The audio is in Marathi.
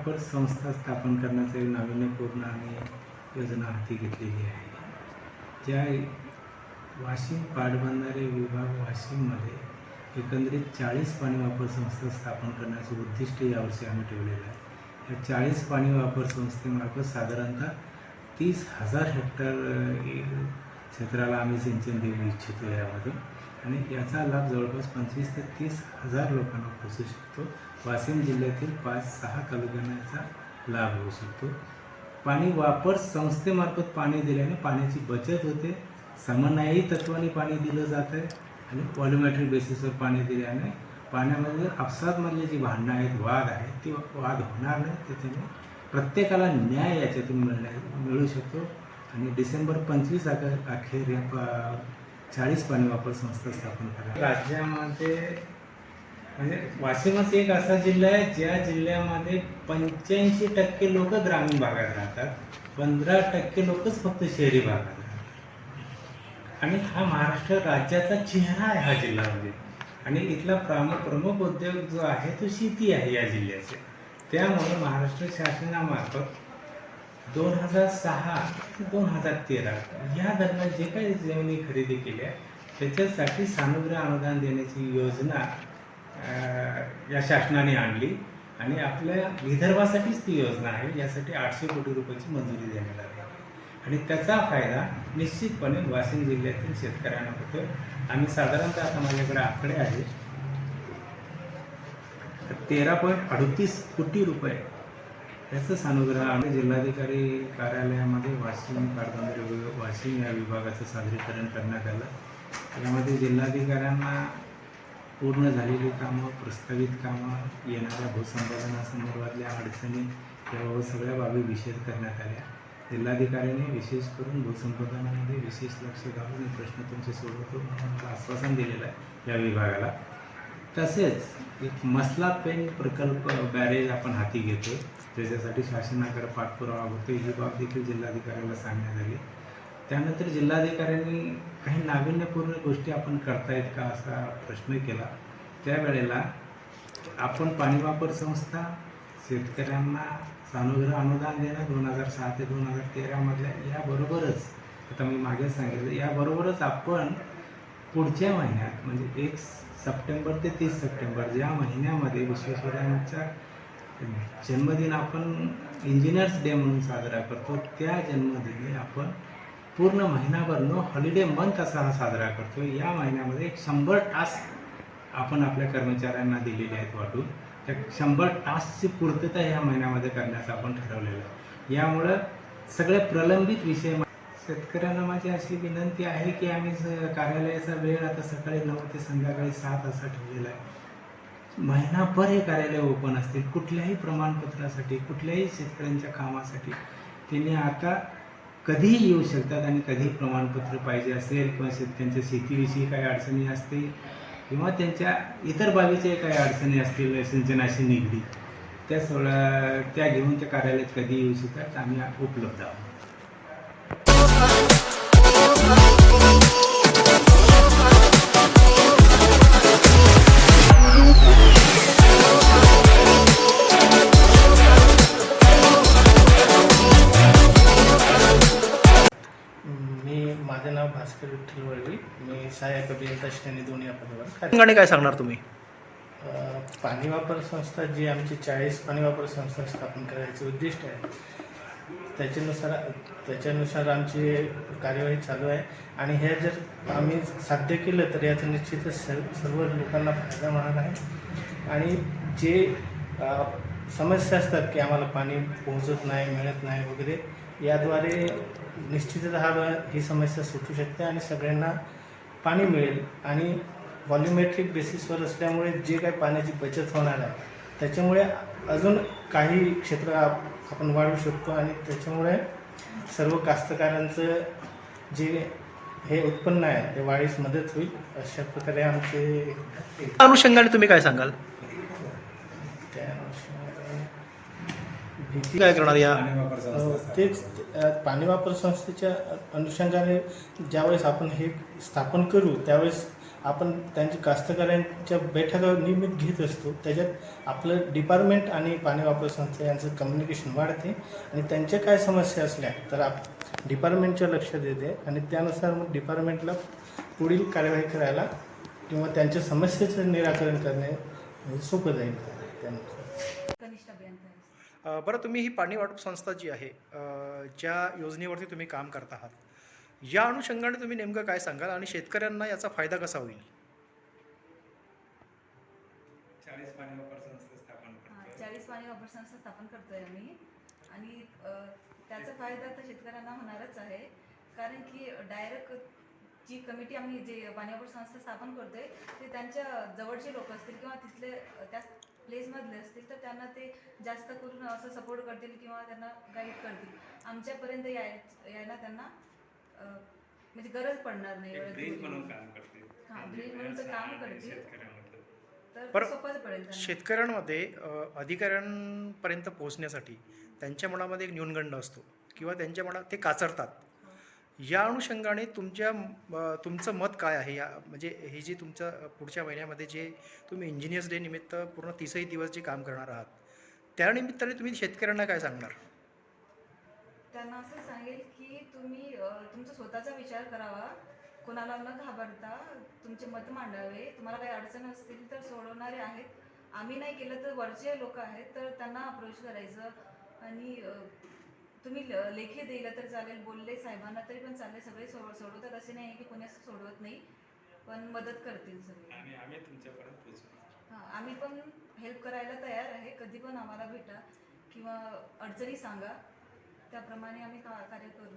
संस्था स्थापन करण्याचं नाविन्यपूर्ण आणि योजना हाती घेतलेली आहे. ज्या वाशिम पाटबंधारे विभाग वाशिममध्ये एकंदरीत चाळीस पाणी वापर संस्था स्थापन करण्याचं उद्दिष्ट यावर्षी आम्ही ठेवलेलं आहे. या चाळीस पाणी वापर संस्थेमार्फत साधारणतः तीस हजार हेक्टर क्षेत्राला आम्ही सिंचन देऊ इच्छितो यामध्ये. आणि याचा लाभ जवळपास पंचवीस ते तीस हजार लोकांना पोचू शकतो. वाशिम जिल्ह्यातील पाच सहा तालुक्यांना याचा लाभ होऊ शकतो. पाणी वापर संस्थेमार्फत पाणी दिल्याने पाण्याची बचत होते. समन्यायी तत्वाने पाणी दिलं जातं आहे आणि पॉलिमॅट्रिक बेसिसवर पाणी दिल्याने पाण्यामध्ये आपसातमधले जी भांडणं आहेत वाद आहेत ती वाद होणार नाही. त्याच्याने प्रत्येकाला न्याय याच्यातून मिळण्या मिळू शकतो. आणि डिसेंबर पंचवीस अख अखेर या पा चाळीस पाणी वापर संस्था स्थापन करा. राज्यामध्ये म्हणजे वाशिमच एक असा जिल्हा आहे ज्या जिल्ह्यामध्ये पंच्याऐंशी टक्के लोक ग्रामीण भागात राहतात. पंधरा टक्के लोकच फक्त शहरी भागात राहतात. आणि हा महाराष्ट्र राज्याचा चेहरा आहे हा जिल्हा म्हणजे आणि इथला प्रमुख प्रमुख उद्योग जो आहे तो शेती आहे या जिल्ह्याचे. त्यामुळे महाराष्ट्र शासनामार्फत दोन हजार सहा ते दोन हजार तेरा या दरम्यान जे काही जमिनी खरेदी केल्या त्याच्यासाठी सानुग्रह अनुदान देण्याची योजना या शासनाने आणली आणि आपल्या विदर्भासाठीच ती योजना आहे यासाठी आठशे कोटी रुपयाची मंजुरी देण्यात आली. आणि त्याचा फायदा निश्चितपणे वाशिम जिल्ह्यातील शेतकऱ्यांना होतो. आम्ही साधारणतः आता माझ्याकडे आकडे आहेत. तेरा पॉईंट अडतीस कोटी रुपये याचाच अनुग्रह आम्ही जिल्हाधिकारी कार्यालयामध्ये वाशिम पाटबंधारे विभाग- वाशिम या विभागाचं सादरीकरण करण्यात आलं. यामध्ये जिल्हाधिकाऱ्यांना पूर्ण झालेली कामं प्रस्तावित कामं येणाऱ्या भूसंपादनासंदर्भातल्या अडचणी याबाबत सगळ्या बाबी विशेष करण्यात आल्या. जिल्हाधिकाऱ्यांनी विशेष करून भूसंपादनामध्ये विशेष लक्ष घालून हे प्रश्न तुमचे सोडवतो म्हणून आश्वासन दिलेलं आहे या विभागाला. तसेच एक मसला पेन प्रकल्प बॅरेज आपण हाती घेतो त्याच्यासाठी शासनाकडे पाठपुरावा होतो ही बाब देखील जिल्हाधिकाऱ्याला सांगण्यात आली. त्यानंतर जिल्हाधिकाऱ्यांनी काही नाविन्यपूर्ण गोष्टी आपण करतायत का असा प्रश्न केला. त्यावेळेला आपण पाणी वापर संस्था शेतकऱ्यांना सानुग्रह अनुदान देणं दोन हजार सहा ते दोन हजार तेरामधल्या याबरोबरच आता मी मागे सांगितलं याबरोबरच आपण पुढच्या महिन्यात म्हणजे एक सप्टेंबर ते तीस सप्टेंबर ज्या महिन्यामध्ये विश्वेश्वरांचा जन्मदिन आपण इंजिनियर्स डे म्हणून साजरा करतो त्या जन्मदिनी आपण पूर्ण महिनाभर नो हॉलिडे मंथ असा हा साजरा करतो. या महिन्यामध्ये एक शंभर टास्क आपण आपल्या कर्मचाऱ्यांना दिलेले आहेत वाटून. त्या शंभर टास्कची पूर्तता ह्या महिन्यामध्ये करण्याचं आपण ठरवलेलं आहे. यामुळं सगळे प्रलंबित विषय शेतकऱ्यांना माझी अशी विनंती आहे की आम्ही स- कार्यालयाचा वेळ आता सकाळी नऊ ते संध्याकाळी सात असा ठेवलेला आहे. महिनाभर हे कार्यालय ओपन असतील. कुठल्याही प्रमाणपत्रासाठी कुठल्याही शेतकऱ्यांच्या कामासाठी त्यांनी आता कधीही येऊ शकतात आणि कधीही प्रमाणपत्र पाहिजे असेल किंवा शेतकऱ्यांच्या शेतीविषयी काही अडचणी असतील किंवा त्यांच्या इतर बाबीच्या काही अडचणी असतील सिंचनाशी निगडीत त्या सोळा त्या घेऊन त्या कार्यालयात कधी येऊ शकतात. आम्ही उपलब्ध आहोत. भास्कर विठ्ठल वळवी मी सहाय्यक अभियंता श्रेणी दोन या पदावर काय सांगणार तुम्ही? पाणी वापर संस्था जी आमची चाळीस पाणी वापर संस्था स्थापन करायचे उद्दिष्ट आहे. त्याच्यानुसार त्याच्यानुसार आमची कार्यवाही चालू आहे. आणि हे जर आम्ही साध्य केलं तर याचा निश्चितच सर्व सर्व लोकांना फायदा होणार आहे. आणि जे समस्या असतात की आम्हाला पाणी पोहोचत नाही मिळत नाही वगैरे याद्वारे निश्चितच हा ही समस्या सुटू शकते आणि सगळ्यांना पाणी मिळेल. आणि व्हॉल्युमेट्रिक बेसिसवर असल्यामुळे जे काही पाण्याची बचत होणार आहे त्याच्यामुळे अजून काही क्षेत्र आप- आपण वाढवू शकतो आणि त्याच्यामुळे सर्व कास्तकारांचं जे हे उत्पन्न आहे ते वाढीस मदत होईल अशा प्रकारे आमचे अनुषंगाने तुम्ही काय सांगाल त्या अनुषंगाने भीती काय करणार या? संस्था तेच पाणी वापर संस्थेच्या अनुषंगाने ज्यावेळेस आपण हे स्थापन करू त्यावेळेस आपण त्यांच्या कास्तकऱ्यांच्या बैठका नियमित घेत असतो. त्याच्यात आपलं डिपार्टमेंट आणि पाणी वापर संस्था यांचं कम्युनिकेशन वाढते आणि त्यांच्या काय समस्या असल्या तर आप डिपार्टमेंटच्या लक्ष देते आणि त्यानुसार मग डिपार्टमेंटला पुढील कार्यवाही करायला किंवा त्यांच्या समस्येचं निराकरण करणे सोपं जाईल. त्यानुसार. बरं तुम्ही ही पाणी वाटप संस्था जी आहे ज्या योजनेवरती तुम्ही काम करत आहात या अनुषंगाने तुम्ही नेमकं काय सांगाल आणि शेतकऱ्यांना याचा फायदा कसा होईल? चाळीस पाणी वापर संस्था स्थापन हा, करतोय. चाळीस पाणी वापर संस्था स्थापन करतोय आम्ही. आणि त्याचा फायदा तर शेतकऱ्यांना होणारच आहे. कारण की डायरेक्ट जी कमिटी आम्ही जे पाणी वापर संस्था स्थापन करतोय ते त्यांच्या जवळचे लोक असतील किंवा तिथले त्या प्लेसमधले असतील तर त्यांना ते जास्त करून असं सपोर्ट करतील किंवा त्यांना गाईड करतील आमच्यापर्यंत याय यायला त्यांना अ, म्हणजे गरज पडणार नाही दूर. म्हणून काम करते हा, bridge म्हणून ते काम करते. शेतकऱ्यांमधलं तर सोपंच पडेल त्यांना. शेतकऱ्यांमध्ये अधिकाऱ्यांपर्यंत पोहोचण्यासाठी त्यांच्या मनामध्ये एक न्यूनगंड असतो किंवा त्यांच्या मनात ते काचरतात या अनुषंगाने तुमच्या तुमचं मत काय आहे? या म्हणजे हे जे तुमचं पुढच्या महिन्यामध्ये जे तुम्ही इंजिनियर्स डे निमित्त पूर्ण तीसही दिवस जे काम करणार आहात त्यानिमित्ताने तुम्ही शेतकऱ्यांना काय सांगणार? त्यांना असं सांगेल की तुम्ही तुमचा स्वतःचा विचार करावा. कोणाला न घाबरता तुमचे मत मांडावे. तुम्हाला काही अडचण असतील तर सोडवणारे आहेत. आम्ही नाही केलं तर वरचे लोक आहेत तर त्यांना अप्रोच करायचं. आणि तुम्ही लेखी दिलं तर चालेल बोलले साहेबांना तरी पण चालेल सगळे सोड सोडवतात असे नाही की कोणी सोडवत नाही पण मदत करतील सगळे. आम्ही तुमच्यापर्यंत पोहोचू हां आम्ही पण हेल्प करायला तयार आहे कधी पण आम्हाला भेटा किंवा अडचणी सांगा त्याप्रमाणे आम्ही कार्य करू.